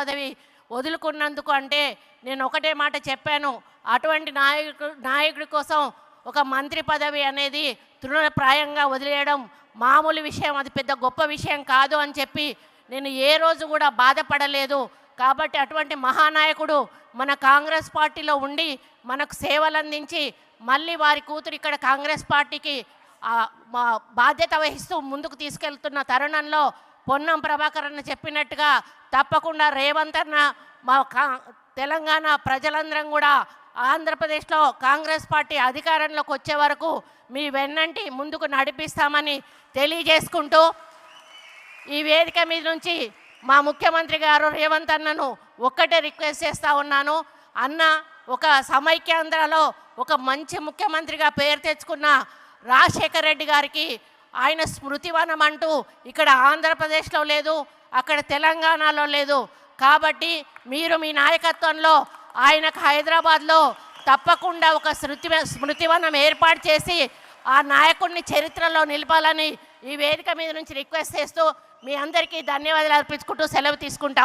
పదవి వదులుకున్నందుకు అంటే నేను ఒకటే మాట చెప్పాను. అటువంటి నాయకుడు నాయకుడి కోసం ఒక మంత్రి పదవి అనేది తృణప్రాయంగా వదిలేయడం మామూలు విషయం అది పెద్ద గొప్ప విషయం కాదు అని చెప్పి నేను ఏ రోజు కూడా బాధపడలేదు. కాబట్టి అటువంటి మహానాయకుడు మన కాంగ్రెస్ పార్టీలో ఉండి మనకు సేవలు అందించి మళ్ళీ వారి కూతురు ఇక్కడ కాంగ్రెస్ పార్టీకి బాధ్యత వహిస్తూ ముందుకు తీసుకెళ్తున్న తరుణంలో పొన్నం ప్రభాకర్ అన్న చెప్పినట్టుగా తప్పకుండా రేవంత్ అన్న మా కా తెలంగాణ ప్రజలందరం కూడా ఆంధ్రప్రదేశ్లో కాంగ్రెస్ పార్టీ అధికారంలోకి వచ్చే వరకు మీ వెన్నంటి ముందుకు నడిపిస్తామని తెలియజేసుకుంటూ ఈ వేదిక మీద నుంచి మా ముఖ్యమంత్రి గారు రేవంత్ అన్నను ఒక్కటే రిక్వెస్ట్ చేస్తూ ఉన్నాను. అన్న ఒక సమైక్యాంధ్రలో ఒక మంచి ముఖ్యమంత్రిగా పేరు తెచ్చుకున్న రాజశేఖర్ రెడ్డి గారికి ఆయన స్మృతివనం అంటూ ఇక్కడ ఆంధ్రప్రదేశ్లో లేదు అక్కడ తెలంగాణలో లేదు. కాబట్టి మీరు మీ నాయకత్వంలో ఆయనకు హైదరాబాద్లో తప్పకుండా ఒక స్మృతి స్మృతివనం ఏర్పాటు చేసి ఆ నాయకుడిని చరిత్రలో నిలపాలని ఈ వేదిక మీద నుంచి రిక్వెస్ట్ చేస్తూ మీ అందరికీ ధన్యవాదాలు అర్పించుకుంటూ సెలవు తీసుకుంటా